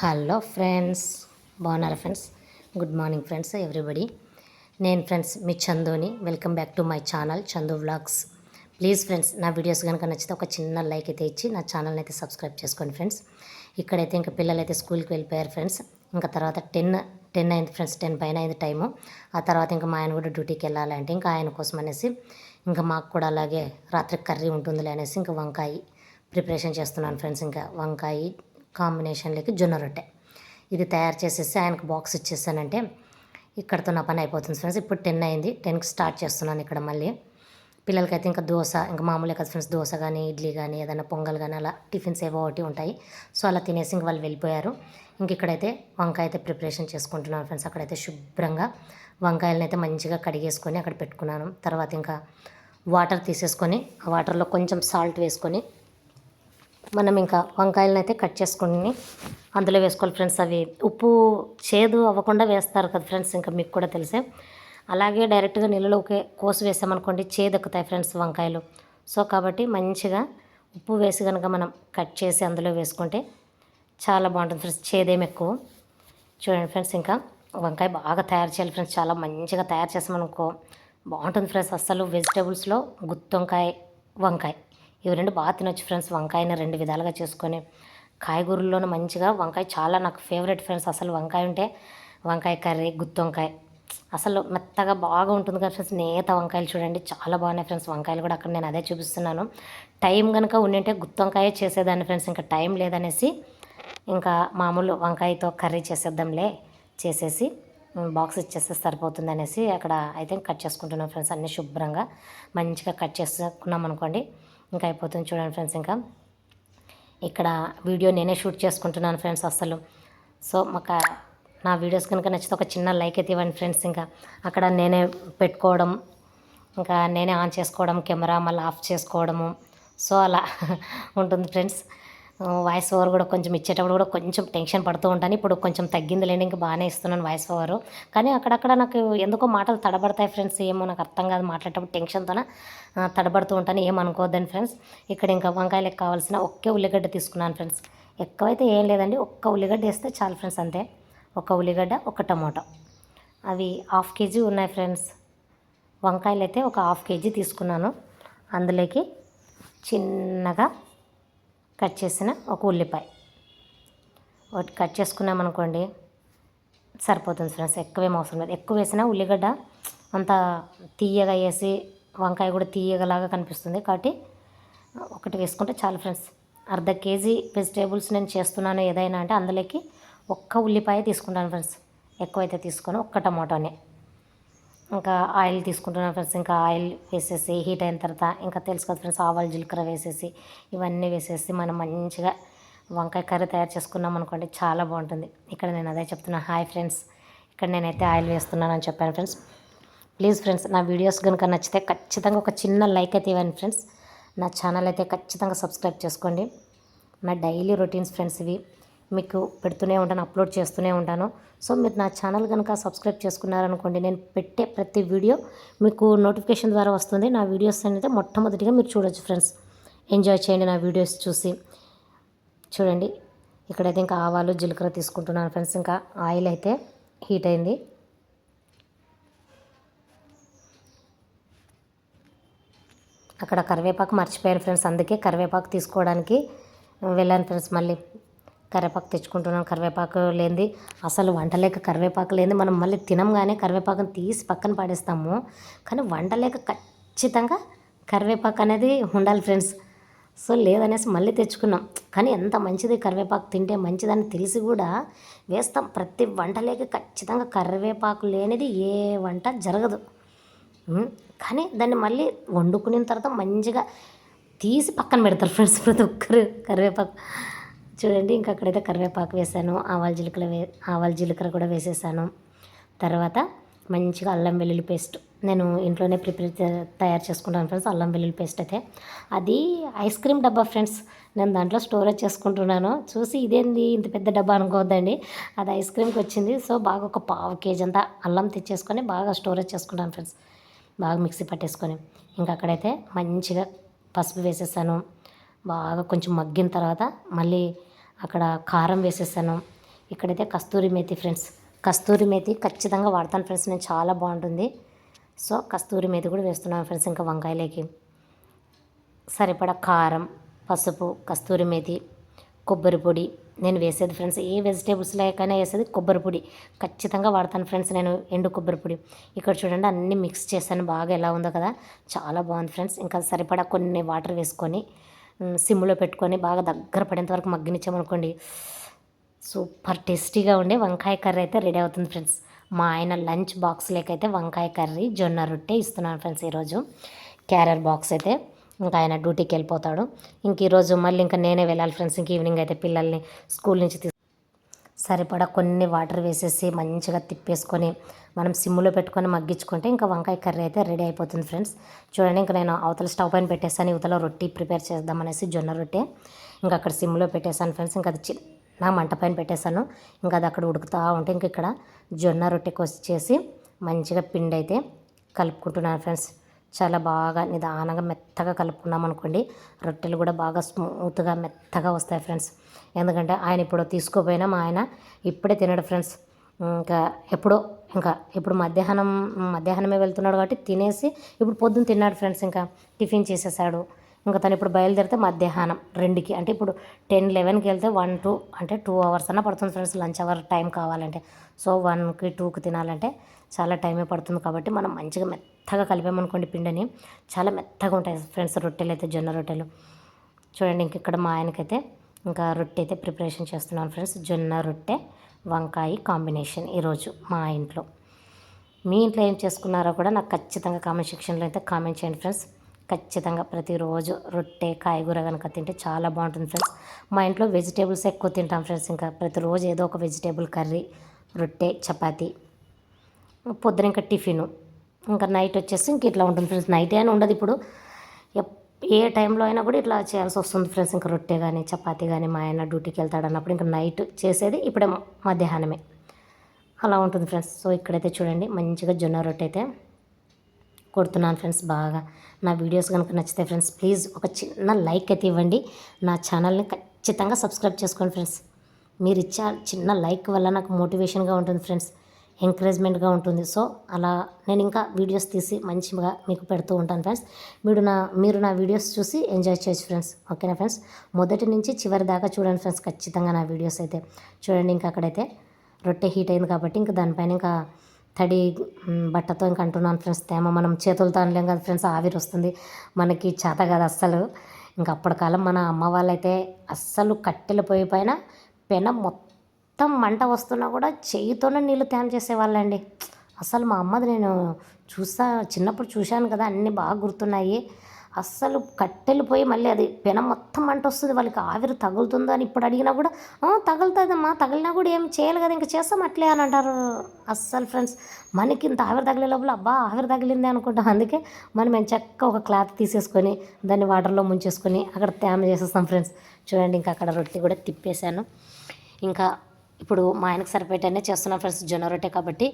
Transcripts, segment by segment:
Hello friends బాగున్నారా friends? Good morning friends everybody. నేను friends మీ చందుని. Welcome back to my channel Chandu vlogs. Please friends నా videos కనుక నచ్చితే ఒక చిన్న లైక్ అయితే ఇచ్చి నా ఛానల్ని అయితే సబ్స్క్రైబ్ చేసుకోండి ఫ్రెండ్స్. ఇక్కడైతే ఇంకా పిల్లలు అయితే స్కూల్కి వెళ్ళిపోయారు ఫ్రెండ్స్. ఇంకా తర్వాత టెన్ టెన్ అయింది ఫ్రెండ్స్ టెన్ పైన అయింది టైము. ఆ తర్వాత ఇంకా మా ఆయన కూడా డ్యూటీకి వెళ్ళాలంటే ఇంకా ఆయన కోసం అనేసి ఇంకా మాకు కూడా అలాగే రాత్రి కర్రీ ఉంటుందిలే అనేసి ఇంకా వంకాయ ప్రిపరేషన్ చేస్తున్నాను ఫ్రెండ్స్. ఇంకా వంకాయ కాంబినేషన్లోకి జొన్న రొట్టె. ఇది తయారు చేసేసి ఆయనకు బాక్స్ ఇచ్చేసానంటే ఇక్కడతో నా పని అయిపోతుంది ఫ్రెండ్స్ ఇప్పుడు టెన్ అయింది. టెన్కి స్టార్ట్ చేస్తున్నాను ఇక్కడ మళ్ళీ. పిల్లలకైతే ఇంకా దోశ ఇంకా మామూలుగా కదా ఫ్రెండ్స్ దోశ కానీ ఇడ్లీ కానీ ఏదైనా పొంగల్ కానీ అలా టిఫిన్స్ ఏవో ఒకటి ఉంటాయి. సో అలా తినేసి ఇంక వాళ్ళు వెళ్ళిపోయారు. ఇంక ఇక్కడైతే వంకాయ అయితే ప్రిపరేషన్ చేసుకుంటున్నాను ఫ్రెండ్స్ అక్కడైతే శుభ్రంగా వంకాయలను అయితే మంచిగా కడిగేసుకొని అక్కడ పెట్టుకున్నాను. తర్వాత ఇంకా వాటర్ తీసేసుకొని ఆ వాటర్లో కొంచెం సాల్ట్ వేసుకొని మనం ఇంకా వంకాయలను అయితే కట్ చేసుకుని అందులో వేసుకోవాలి ఫ్రెండ్స్. అవి ఉప్పు చేదు అవ్వకుండా వేస్తారు కదా ఫ్రెండ్స్ ఇంకా మీకు కూడా తెలిసే. అలాగే డైరెక్ట్గా నీళ్ళలోకి కోసి వేసామనుకోండి చేదెక్కుతాయి ఫ్రెండ్స్ వంకాయలు. సో కాబట్టి మంచిగా ఉప్పు వేసి కనుక మనం కట్ చేసి అందులో వేసుకుంటే చాలా బాగుంటుంది ఫ్రెండ్స్ చేదేం ఎక్కువ. చూడండి ఫ్రెండ్స్ ఇంకా వంకాయ బాగా తయారు చేయాలి ఫ్రెండ్స్ చాలా మంచిగా తయారు చేసామనుకో బాగుంటుంది ఫ్రెండ్స్. అస్సలు వెజిటేబుల్స్లో గుత్తొంకాయ వంకాయ ఇవి రెండు బాగా తినొచ్చు ఫ్రెండ్స్ వంకాయని రెండు విధాలుగా చేసుకొని. కాయగూరల్లోనూ మంచిగా వంకాయ చాలా నాకు ఫేవరెట్ ఫ్రెండ్స్ అసలు వంకాయ ఉంటే వంకాయ కర్రీ గుత్తొంకాయ అసలు మెత్తగా బాగా ఉంటుంది కదా ఫ్రెండ్స్ నేత వంకాయలు చూడండి చాలా బాగున్నాయి ఫ్రెండ్స్ వంకాయలు కూడా అక్కడ నేను అదే చూపిస్తున్నాను. టైం కనుక ఉండింటే గుత్తొంకాయ చేసేదాన్ని ఫ్రెండ్స్ ఇంకా టైం లేదనేసి ఇంకా మామూలు వంకాయతో కర్రీ చేసేద్దాంలే చేసేసి బాక్స్ ఇచ్చేస్తే సరిపోతుంది అనేసి అక్కడ అయితే కట్ చేసుకుంటున్నాం ఫ్రెండ్స్ అన్నీ శుభ్రంగా. మంచిగా కట్ చేసుకున్నాం అనుకోండి. ఇంకా అయిపోతుంది చూడండి ఫ్రెండ్స్ ఇంకా. ఇక్కడ వీడియో నేనే షూట్ చేసుకుంటున్నాను ఫ్రెండ్స్ అసలు సో మాకు నా వీడియోస్ కనుక నచ్చితే ఒక చిన్న లైక్ అయితే ఇవ్వండి ఫ్రెండ్స్ ఇంకా. అక్కడ నేనే పెట్టుకోవడం ఇంకా నేనే ఆన్ చేసుకోవడం కెమెరా మళ్ళీ ఆఫ్ చేసుకోవడము. సో అలా ఉంటుంది ఫ్రెండ్స్. వాయిస్ ఓవర్ కూడా కొంచెం ఇచ్చేటప్పుడు కూడా కొంచెం టెన్షన్ పడుతూ ఉంటాను. ఇప్పుడు కొంచెం తగ్గింది లేని ఇంకా బాగానే ఇస్తున్నాను వాయిస్ ఓవర్ కానీ అక్కడక్కడ నాకు ఎందుకో మాటలు తడబడతాయి ఫ్రెండ్స్ ఏమో నాకు అర్థం కాదు మాట్లాడేటప్పుడు టెన్షన్తోన తడబడుతూ ఉంటాను. ఏమనుకోవద్దని ఫ్రెండ్స్ ఇక్కడ ఇంకా వంకాయలకు కావాల్సిన ఒకే ఉల్లిగడ్డ తీసుకున్నాను ఫ్రెండ్స్. ఎక్కువైతే ఏం లేదండి ఒక్క ఉల్లిగడ్డ వేస్తే చాలు ఫ్రెండ్స్ అంతే. ఒక ఉల్లిగడ్డ ఒక టమాటో. అవి హాఫ్ కేజీ ఉన్నాయి ఫ్రెండ్స్. వంకాయలు అయితే ఒక హాఫ్ కేజీ తీసుకున్నాను. అందులోకి చిన్నగా కట్ చేసిన ఒక ఉల్లిపాయ. ఒకటి కట్ చేసుకున్నామనుకోండి సరిపోతుంది ఫ్రెండ్స్. ఎక్కువేం అవసరం లేదు. ఎక్కువ వేసినా ఉల్లిగడ్డ అంత తీయగా వేసి వంకాయ కూడా తీయగలాగా కనిపిస్తుంది కాబట్టి ఒకటి వేసుకుంటే చాలు ఫ్రెండ్స్. అర్ధ కేజీ వెజిటేబుల్స్ నేను చేస్తున్నాను ఏదైనా అంటే అందులోకి ఒక్క ఉల్లిపాయ తీసుకుంటాను ఫ్రెండ్స్. ఎక్కువైతే తీసుకొని ఒక్క టమాటోనే. ఇంకా ఆయిల్ తీసుకుంటున్నాను ఫ్రెండ్స్. ఇంకా ఆయిల్ వేసేసి హీట్ అయిన తర్వాత ఇంకా తెలుసు కదా ఫ్రెండ్స్ ఆవాలు జీలకర్ర వేసేసి ఇవన్నీ వేసేసి మనం మంచిగా వంకాయ కర్రీ తయారు చేసుకున్నాం అనుకోండి చాలా బాగుంటుంది. ఇక్కడ నేను అదే చెప్తున్నాను హాయ్ ఫ్రెండ్స్. ఇక్కడ నేనైతే ఆయిల్ వేస్తున్నాను అని చెప్పాను ఫ్రెండ్స్. ప్లీజ్ ఫ్రెండ్స్ నా వీడియోస్ కనుక నచ్చితే ఖచ్చితంగా ఒక చిన్న లైక్ అయితే ఇవ్వండి ఫ్రెండ్స్. నా ఛానల్ అయితే ఖచ్చితంగా సబ్స్క్రైబ్ చేసుకోండి. నా డైలీ రొటీన్స్ ఫ్రెండ్స్ ఇవి. మీకు పెడుతూనే ఉంటాను అప్లోడ్ చేస్తూనే ఉంటాను. సో మీరు నా ఛానల్ కనుక సబ్స్క్రైబ్ చేసుకున్నారనుకోండి నేను పెట్టే ప్రతి వీడియో మీకు నోటిఫికేషన్ ద్వారా వస్తుంది. నా వీడియోస్ అనేది మొట్టమొదటిగా మీరు చూడొచ్చు ఫ్రెండ్స్. ఎంజాయ్ చేయండి నా వీడియోస్ చూసి. చూడండి ఇక్కడైతే ఇంకా ఆవాలు జీలకర్ర తీసుకుంటున్నాను ఫ్రెండ్స్. ఇంకా ఆయిల్ అయితే హీట్ అయింది. అక్కడ కరివేపాకు మర్చిపోయాను ఫ్రెండ్స్. అందుకే కరివేపాకు తీసుకోవడానికి వెళ్ళాను ఫ్రెండ్స్ మళ్ళీ. కరివేపాకు తెచ్చుకుంటున్నాను కరివేపాకు లేనిది అసలు వంటలేక కరివేపాకు లేనిది మనం మళ్ళీ తినంగానే కరివేపాకుని తీసి పక్కన పాడేస్తాము. కానీ వంటలేక ఖచ్చితంగా కరివేపాకు అనేది ఉండాలి ఫ్రెండ్స్. సో లేదనేసి మళ్ళీ తెచ్చుకున్నాం. కానీ ఎంత మంచిది కరివేపాకు తింటే మంచిదని తెలిసి కూడా వేస్తాం. ప్రతి వంటలేక ఖచ్చితంగా కరివేపాకు లేనిది ఏ వంట జరగదు. కానీ దాన్ని మళ్ళీ వండుకున్న తర్వాత మంచిగా తీసి పక్కన పెడతారు ఫ్రెండ్స్ ప్రతి ఒక్కరు కరివేపాకు. చూడండి ఇంకా అక్కడైతే కరివేపాకు వేసాను ఆవాల జీలకర్ర వే ఆవాల జీలకర్ర కూడా వేసేసాను. తర్వాత మంచిగా అల్లం వెల్లుల్లి పేస్ట్ నేను ఇంట్లోనే ప్రిపేర్ తయారు చేసుకుంటాను ఫ్రెండ్స్ అల్లం వెల్లుల్లి పేస్ట్ అయితే. అది ఐస్ క్రీమ్ డబ్బా ఫ్రెండ్స్ నేను దాంట్లో స్టోరేజ్ చేసుకుంటున్నాను. చూసి ఇదేంది ఇంత పెద్ద డబ్బా అనుకోవద్దండి. అది ఐస్ క్రీమ్కి వచ్చింది. సో బాగా ఒక పావు కేజీ అంతా అల్లం తెచ్చేసుకొని బాగా స్టోరేజ్ చేసుకుంటాను ఫ్రెండ్స్ బాగా మిక్సీ పట్టేసుకొని. ఇంకా అక్కడైతే మంచిగా పసుపు వేసేసాను. బాగా కొంచెం మగ్గిన తర్వాత మళ్ళీ అక్కడ కారం వేసేసాను. ఇక్కడైతే కస్తూరి మేతి ఫ్రెండ్స్. కస్తూరి మేతి ఖచ్చితంగా వాడతాను ఫ్రెండ్స్. నేను చాలా బాగుంటుంది. సో కస్తూరి మేతి కూడా వేస్తున్నాను ఫ్రెండ్స్ ఇంకా వంకాయలకి. సరిపడా కారం పసుపు కస్తూరి మేతి కొబ్బరి పొడి. నేను వేసేది ఫ్రెండ్స్ ఏ వెజిటేబుల్స్ లేకైనా వేసేది కొబ్బరి పొడి. ఖచ్చితంగా వాడతాను ఫ్రెండ్స్ నేను ఎండు కొబ్బరి పొడి. ఇక్కడ చూడండి అన్నీ మిక్స్ చేశాను. బాగా ఎలా ఉందో కదా. చాలా బాగుంది ఫ్రెండ్స్. ఇంకా సరిపడా కొన్ని వాటర్ వేసుకొని సిమ్లో పెట్టుకొని బాగా దగ్గర పడేంత వరకు మగ్గనిచ్చామనుకోండి. సూపర్ టేస్టీగా ఉండే వంకాయ కర్రీ అయితే రెడీ అవుతుంది ఫ్రెండ్స్. మా ఆయన లంచ్ బాక్స్ లేకైతే వంకాయ కర్రీ జొన్న రొట్టె ఇస్తున్నాను ఫ్రెండ్స్ ఈరోజు. క్యారియర్ బాక్స్ అయితే ఇంకా ఆయన డ్యూటీకి వెళ్ళిపోతాడు. ఇంక ఈరోజు మళ్ళీ ఇంకా నేనే వెళ్ళాలి ఫ్రెండ్స్. ఇంక ఈవినింగ్ అయితే పిల్లల్ని స్కూల్ నుంచి సరిపడా కొన్ని వాటర్ వేసేసి మంచిగా తిప్పేసుకొని మనం సిమ్లో పెట్టుకొని మగ్గించుకుంటే ఇంకా వంకాయ కర్రీ అయితే రెడీ అయిపోతుంది ఫ్రెండ్స్. చూడండి ఇంకా నేను అవతల స్టవ్ పైన పెట్టేసాను ఇవతల రొట్టి ప్రిపేర్ చేద్దామనేసి జొన్న రొట్టె. ఇంకా అక్కడ సిమ్లో పెట్టేశాను ఫ్రెండ్స్ ఇంకా అది చిన్న మంట పైన పెట్టేశాను. ఇంకా అది అక్కడ ఉడుకుతూ ఉంటే ఇంక ఇక్కడ జొన్న రొట్టె వచ్చేసి మంచిగా పిండి అయితే కలుపుకుంటున్నాను ఫ్రెండ్స్. చాలా బాగా నిదానంగా మెత్తగా కలుపుకున్నాం అనుకోండి రొట్టెలు కూడా బాగా స్మూత్గా మెత్తగా వస్తాయి ఫ్రెండ్స్. ఎందుకంటే ఆయన ఇప్పుడు తీసుకోపోయినా మా ఆయన ఇప్పుడే తినడు ఫ్రెండ్స్. ఇంకా ఎప్పుడో ఇంకా ఇప్పుడు మధ్యాహ్నం మధ్యాహ్నమే వెళ్తున్నాడు కాబట్టి తినేసి ఇప్పుడు పొద్దున్న తిన్నాడు ఫ్రెండ్స్. ఇంకా టిఫిన్ చేసేసాడు. ఇంకా తను ఇప్పుడు బయలుదేరితే మధ్యాహ్నం రెండుకి. అంటే ఇప్పుడు టెన్ లెవెన్కి వెళ్తే వన్ టూ అంటే టూ అవర్స్ అన్న పడుతుంది ఫ్రెండ్స్. లంచ్ అవర్ టైం కావాలంటే. సో వన్కి టూకి తినాలంటే చాలా టైమే పడుతుంది కాబట్టి మనం మంచిగా మెత్తగా కలిపామనుకోండి పిండిని. చాలా మెత్తగా ఉంటాయి ఫ్రెండ్స్ రొట్టెలు అయితే జొన్న రొట్టెలు. చూడండి ఇంక ఇక్కడ మా ఆయనకైతే ఇంకా రొట్టె అయితే ప్రిపరేషన్ చేస్తున్నాను ఫ్రెండ్స్. జొన్న రొట్టె వంకాయ కాంబినేషన్ ఈరోజు మా ఇంట్లో. మీ ఇంట్లో ఏం చేసుకున్నారో కూడా నాకు ఖచ్చితంగా కామెంట్ సెక్షన్లో అయితే కామెంట్ చేయండి ఫ్రెండ్స్. ఖచ్చితంగా ప్రతిరోజు రొట్టె కాయగూర కనుక తింటే చాలా బాగుంటుంది ఫ్రెండ్స్ మా ఇంట్లో వెజిటేబుల్స్ ఎక్కువ తింటాం ఫ్రెండ్స్ ఇంకా ప్రతిరోజు ఏదో ఒక వెజిటేబుల్ కర్రీ రొట్టె చపాతి పొద్దున ఇంకా టిఫిను. ఇంకా నైట్ వచ్చేసి ఇంక ఇట్లా ఉంటుంది ఫ్రెండ్స్ నైట్ అయినా ఉండదు ఇప్పుడు. ఎప్- ఏ టైంలో అయినా కూడా ఇట్లా చేయాల్సి వస్తుంది ఫ్రెండ్స్ ఇంకా రొట్టె కానీ చపాతీ కానీ మా ఆయన డ్యూటీకి వెళ్తాడు అన్నప్పుడు ఇంకా నైట్ చేసేది ఇప్పుడే మధ్యాహ్నమే. అలా ఉంటుంది ఫ్రెండ్స్ సో ఇక్కడైతే చూడండి మంచిగా జొన్న రొట్టె అయితే కొడుతున్నాను ఫ్రెండ్స్ బాగా. నా వీడియోస్ కనుక నచ్చితే ఫ్రెండ్స్ ప్లీజ్ ఒక చిన్న లైక్ అయితే ఇవ్వండి. నా ఛానల్ని ఖచ్చితంగా సబ్స్క్రైబ్ చేసుకోండి ఫ్రెండ్స్. మీరు ఇచ్చే చిన్న లైక్ వల్ల నాకు మోటివేషన్గా ఉంటుంది ఫ్రెండ్స్. ఎంకరేజ్మెంట్గా ఉంటుంది. సో అలా నేను ఇంకా వీడియోస్ తీసి మంచిగా మీకు పెడుతూ ఉంటాను ఫ్రెండ్స్. మీరు నా మీరు నా వీడియోస్ చూసి ఎంజాయ్ చేయొచ్చు ఫ్రెండ్స్. ఓకేనా ఫ్రెండ్స్? మొదటి నుంచి చివరి దాకా చూడండి ఫ్రెండ్స్ ఖచ్చితంగా నా వీడియోస్ అయితే. చూడండి ఇంకా అక్కడైతే రొట్టె హీట్ అయింది కాబట్టి ఇంకా దానిపైన ఇంకా తడి బట్టతో ఇంకా అంటున్నాను ఫ్రెండ్స్ తేమ మనం చేతులతో అనలేం కదా ఫ్రెండ్స్ ఆవిరి వస్తుంది. మనకి చేత కాదు అస్సలు. ఇంకా అప్పటికాలం మన అమ్మ వాళ్ళైతే అస్సలు కట్టెల పొయ్యి పైన పెన మొత్తం మంట వస్తున్నా కూడా చేయితోనే నీళ్ళు తేమ చేసేవాళ్ళండి. అసలు మా అమ్మది నేను చూసా చిన్నప్పుడు చూశాను కదా అన్నీ బాగా గుర్తున్నాయి. అస్సలు కట్టెలు పోయి మళ్ళీ అది పెనం మొత్తం మంట వస్తుంది. వాళ్ళకి ఆవిరి తగులుతుందో అని ఇప్పుడు అడిగినా కూడా తగులుతుందమ్మా తగిలినా కూడా ఏం చేయాలి కదా ఇంకా చేస్తాం అట్లే అని అంటారు అస్సలు ఫ్రెండ్స్. మనకి ఇంత ఆవిరి తగిలే లోపల అబ్బా ఆవిరి తగిలింది అనుకుంటాం. అందుకే మనం మేము చక్క ఒక క్లాత్ తీసేసుకొని దాన్ని వాటర్లో ముంచేసుకొని అక్కడ తేమ చేసేస్తాం ఫ్రెండ్స్. చూడండి ఇంకా అక్కడ రొట్టె కూడా తిప్పేశాను. ఇంకా ఇప్పుడు మా ఆయనకి సరిపోయేటనే చేస్తున్నాం ఫ్రెండ్స్ జొన్న రొట్టె కాబట్టి.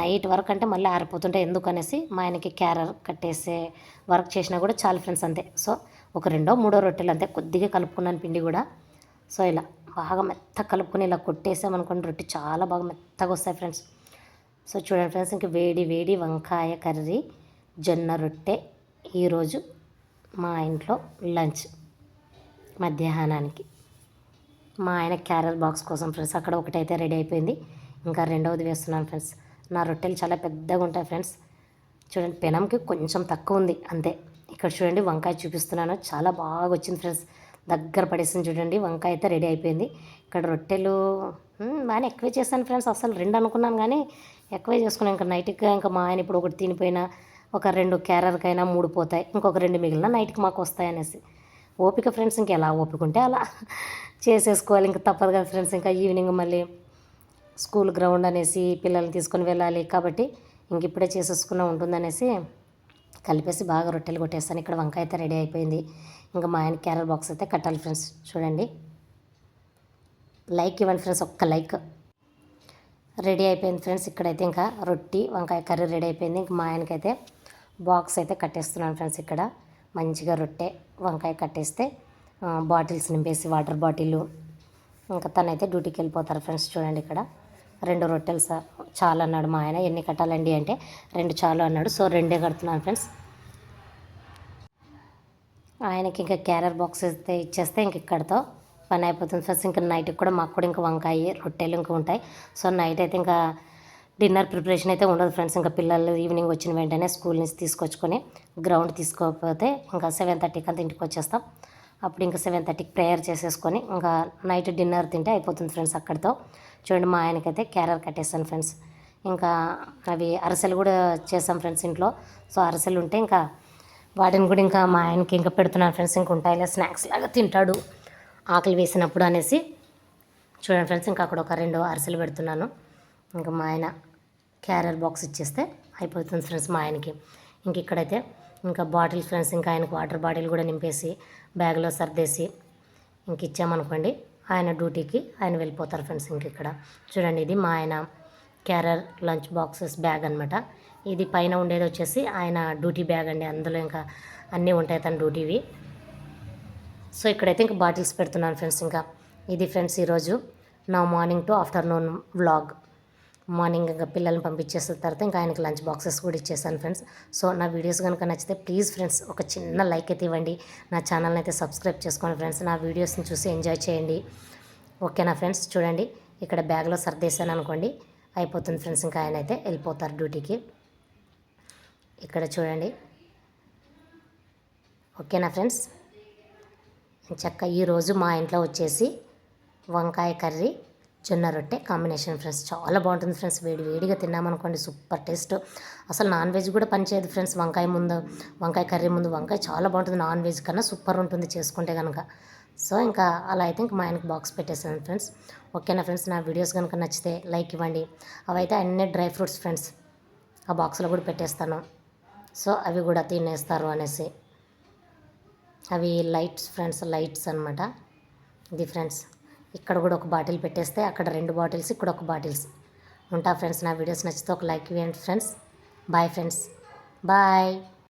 నైట్ వర్క్ అంటే మళ్ళీ ఆరిపోతుంటే ఎందుకనేసి మా ఆయనకి క్యారర్ కట్టేసే వర్క్ చేసినా కూడా చాలు ఫ్రెండ్స్ అంతే. సో ఒక రెండో మూడో రొట్టెలు అంతే. కొద్దిగా కలుపుకున్నాను పిండి కూడా. సో ఇలా బాగా మెత్తగా కలుపుకుని ఇలా కొట్టేసామనుకోండి రొట్టె చాలా బాగా మెత్తగా వస్తాయి ఫ్రెండ్స్. సో చూడండి ఫ్రెండ్స్ ఇంక వేడి వేడి వంకాయ కర్రీ జొన్న రొట్టె ఈరోజు మా ఇంట్లో లంచ్ మధ్యాహ్నానికి. మా ఆయన క్యారర్ బాక్స్ కోసం ఫ్రెండ్స్. అక్కడ ఒకటైతే రెడీ అయిపోయింది. ఇంకా రెండవది వేస్తున్నాను ఫ్రెండ్స్. నా రొట్టెలు చాలా పెద్దగా ఉంటాయి ఫ్రెండ్స్. చూడండి పెనంకి కొంచెం తక్కువ ఉంది అంతే. ఇక్కడ చూడండి వంకాయ చూపిస్తున్నాను. చాలా బాగా వచ్చింది ఫ్రెండ్స్. దగ్గర పడేసింది చూడండి వంకాయ అయితే రెడీ అయిపోయింది. ఇక్కడ రొట్టెలు బాగానే ఎక్కువే చేశాను ఫ్రెండ్స్. అసలు రెండు అనుకున్నాను కానీ ఎక్కువే చేసుకున్నాను. ఇంకా నైట్కి ఇంకా మా ఆయన ఇప్పుడు ఒకటి తినిపోయినా ఒక రెండు క్యారర్కైనా మూడు పోతాయి. ఇంకొక రెండు మిగిలిన నైట్కి మాకు వస్తాయి అనేసి. ఓపిక ఫ్రెండ్స్ ఇంకా ఎలా ఓపిక ఉంటే అలా చేసేసుకోవాలి. ఇంకా తప్పదు కదా ఫ్రెండ్స్ ఇంకా ఈవినింగ్ మళ్ళీ స్కూల్ గ్రౌండ్ అనేసి పిల్లల్ని తీసుకొని వెళ్ళాలి కాబట్టి ఇంక ఇప్పుడే చేసేసుకున్న ఉంటుందనేసి కలిపేసి బాగా రొట్టెలు కొట్టేస్తాను. ఇక్కడ వంకాయ అయితే రెడీ అయిపోయింది. ఇంకా మా ఆయన క్యారర్ బాక్స్ అయితే కట్టాలి ఫ్రెండ్స్ చూడండి. లైక్ ఇవ్వండి ఫ్రెండ్స్ ఒక్క లైక్. రెడీ అయిపోయింది ఫ్రెండ్స్ ఇక్కడైతే ఇంకా రొట్టి వంకాయ కర్రీ రెడీ అయిపోయింది. ఇంక మా ఆయనకైతే బాక్స్ అయితే కట్టేస్తున్నాను ఫ్రెండ్స్ ఇక్కడ. మంచిగా రొట్టె వంకాయ కట్టేస్తే బాటిల్స్ నింపేసి వాటర్ బాటిల్. ఇంకా తనైతే డ్యూటీకి వెళ్ళిపోతారు ఫ్రెండ్స్ చూడండి ఇక్కడ. రెండు రొట్టెలు సార్ చాలు అన్నాడు మా ఆయన. ఎన్ని కట్టాలండి అంటే రెండు చాలు అన్నాడు. సో రెండే కడుతున్నాను ఫ్రెండ్స్. ఆయనకి ఇంకా క్యారర్ బాక్స్ అయితే ఇచ్చేస్తే ఇంక ఇక్కడతో పని అయిపోతుంది ఫస్ట్ ఇంకా నైట్కి కూడా మాకు కూడా ఇంకా వంకాయ రొట్టెలు ఇంకా ఉంటాయి. సో నైట్ అయితే ఇంకా డిన్నర్ ప్రిపరేషన్ అయితే ఉండదు ఫ్రెండ్స్. ఇంకా పిల్లలు ఈవినింగ్ వచ్చిన వెంటనే స్కూల్ నుంచి తీసుకొచ్చుకొని గ్రౌండ్ తీసుకోకపోతే ఇంకా సెవెన్ థర్టీకి అంతా ఇంటికి వచ్చేస్తాం. అప్పుడు ఇంకా సెవెన్ థర్టీకి ప్రేయర్ చేసేసుకొని ఇంకా నైట్ డిన్నర్ తింటే అయిపోతుంది ఫ్రెండ్స్ అక్కడితో. చూడండి మా ఆయనకైతే క్యారర్ కట్టేస్తాను ఫ్రెండ్స్. ఇంకా అవి అరిసెలు కూడా చేసాం ఫ్రెండ్స్ ఇంట్లో. సో అరిసెలు ఉంటే ఇంకా వాటిని కూడా ఇంకా మా ఆయనకి ఇంకా పెడుతున్నాను ఫ్రెండ్స్. ఇంకా ఉంటాయిలే స్నాక్స్ లాగా తింటాడు. ఆకలి వేసినప్పుడు అనేసి చూడండి ఫ్రెండ్స్ ఇంకా అక్కడ ఒక రెండు అరిసెలు పెడుతున్నాను. ఇంకా మా ఆయన క్యారియర్ బాక్స్ ఇచ్చేస్తే అయిపోతుంది ఫ్రెండ్స్ మా ఆయనకి. ఇంక ఇక్కడైతే ఇంకా బాటిల్ ఫ్రెండ్స్ ఇంకా ఆయనకు వాటర్ బాటిల్ కూడా నింపేసి బ్యాగ్లో సర్దేసి ఇంక ఇచ్చామనుకోండి ఆయన డ్యూటీకి ఆయన వెళ్ళిపోతారు ఫ్రెండ్స్ ఇంక ఇక్కడ. చూడండి ఇది మా ఆయన క్యారర్ లంచ్ బాక్సెస్ బ్యాగ్ అనమాట ఇది పైన ఉండేది వచ్చేసి ఆయన డ్యూటీ బ్యాగ్ అండి. అందులో ఇంకా అన్నీ ఉంటాయి తన డ్యూటీవి. సో ఇక్కడైతే ఇంకా బాటిల్స్ పెడుతున్నాను ఫ్రెండ్స్ ఇంకా. ఇది ఫ్రెండ్స్ ఈరోజు నా morning to afternoon vlog. Morning ఇంకా పిల్లల్ని పంపించేసిన తర్వాత ఇంకా ఆయనకి లంచ్ బాక్సెస్ కూడా ఇచ్చేసాను ఫ్రెండ్స్. సో నా వీడియోస్ కనుక నచ్చితే ప్లీజ్ ఫ్రెండ్స్ ఒక చిన్న లైక్ అయితే ఇవ్వండి. నా ఛానల్ని అయితే సబ్స్క్రైబ్ చేసుకోండి ఫ్రెండ్స్. నా వీడియోస్ని చూసి ఎంజాయ్ చేయండి. ఓకేనా ఫ్రెండ్స్? చూడండి ఇక్కడ బ్యాగ్లో సర్దేశాను అనుకోండి. అయిపోతుంది ఫ్రెండ్స్ ఇంకా ఆయన అయితే వెళ్ళిపోతారు డ్యూటీకి. ఇక్కడ చూడండి. ఓకేనా ఫ్రెండ్స్? చక్క ఈరోజు మా ఇంట్లో వచ్చేసి వంకాయ కర్రీ జొన్న రొట్టె కాంబినేషన్ ఫ్రెండ్స్. చాలా బాగుంటుంది ఫ్రెండ్స్. వేడి వేడిగా తిన్నామనుకోండి సూపర్ టేస్ట్. అసలు నాన్ వెజ్ కూడా పనిచేయదు ఫ్రెండ్స్ వంకాయ ముందు. వంకాయ కర్రీ ముందు. వంకాయ చాలా బాగుంటుంది నాన్ వెజ్ కన్నా సూపర్ ఉంటుంది చేసుకుంటే కనుక సో ఇంకా అలా అయితే ఇంకా మా ఆయనకి బాక్స్ పెట్టేసాను ఫ్రెండ్స్. ఓకేనా ఫ్రెండ్స్? నా వీడియోస్ కనుక నచ్చితే లైక్ ఇవ్వండి. అవైతే అన్ని డ్రై ఫ్రూట్స్ ఫ్రెండ్స్ ఆ బాక్స్లో కూడా పెట్టేస్తాను. సో అవి కూడా తినేస్తారు అనేసి. అవి లైట్స్ ఫ్రెండ్స్ లైట్స్ అనమాట ఇది ఫ్రెండ్స్. ఇక్కడ కూడా ఒక బాటిల్ పెట్టేస్తే అక్కడ రెండు బాటిల్స్ ఇక్కడ ఒక బాటిల్స్. ఉంటా ఫ్రెండ్స్ నా వీడియోస్ నచ్చితే ఒక లైక్ ఇవ్వండి ఫ్రెండ్స్. Bye friends. బాయ్.